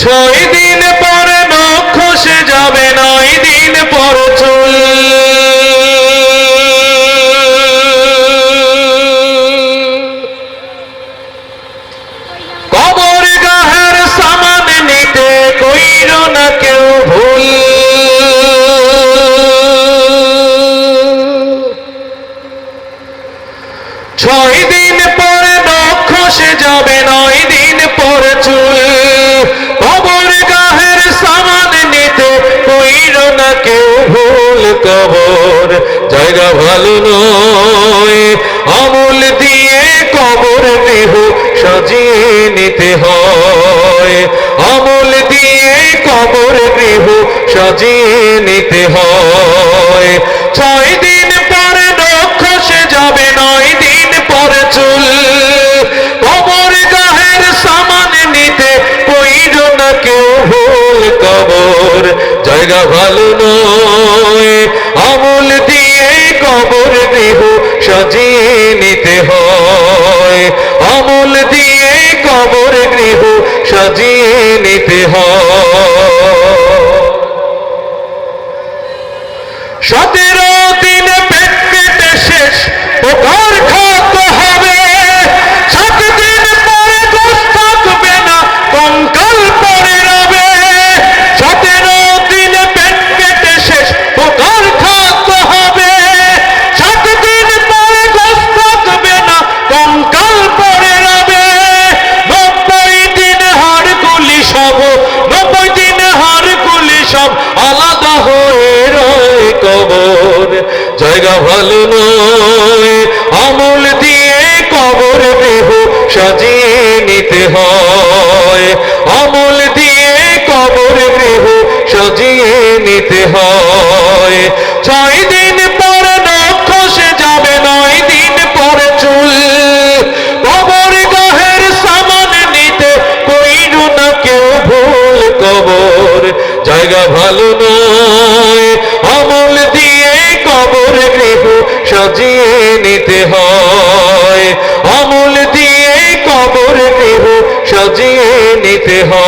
ছয় দিন পরে নখ খসে যাবে নয় দিন পর চুল। কবর গাহের সামান নিতে কইর না কেউ। কবর, জায়গা ভালো নয়। আমল দিয়ে কবর দেহ সাজিয়ে নিতে হয়। আমল দিয়ে কবর দেহ সাজিয়ে নিতে হয়। ছয় দিন পরে নখ খসে যাবে, নয় দিন পরে চুল। কবর গাহের সামান নিতে কইর না কেউ ভুল কবর। জায়গা ভালো নয়। সাজিয়ে নিতে হয়। অমল দিয়ে কবর গৃহ সাজিয়ে নিতে হয়। সতেরো দিন পেট কেটে শেষ। পোকার জায়গা ভালো নয়। আমল দিয়ে কবর দেহ সাজিয়ে নিতে হয়। সাজিয়ে নিতে হয়।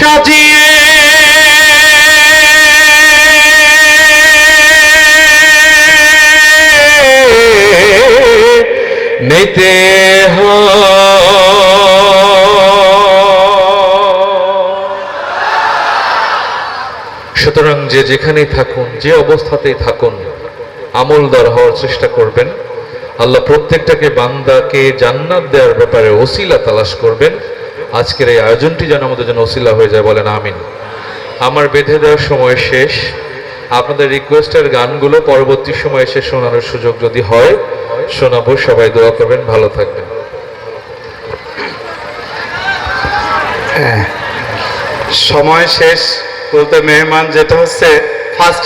সাজিয়ে। নিতে সুতরাং যে যেখানেই থাকুন, যে অবস্থাতেই থাকুন আমলদার হওয়ার চেষ্টা করবেন। আল্লাহ প্রত্যেকটাকে বান্দাকে জান্নাত দেওয়ার ব্যাপারে ওসিলা তালাশ করবেন। আজকের এই আয়োজনটি যেন আমাদের জন্য ওসিলা হয়ে যায় বলেন আমিন। আমার বেঁধে দেওয়ার সময় শেষ। আপনাদের রিকোয়েস্টের গানগুলো পরবর্তী সময় এসে শোনানোর সুযোগ যদি হয়, শোনাবো। সবাই দোয়া করবেন, ভালো থাকবেন। সময় শেষ, বলতে মেহমান যেটা হচ্ছে ফার্স্ট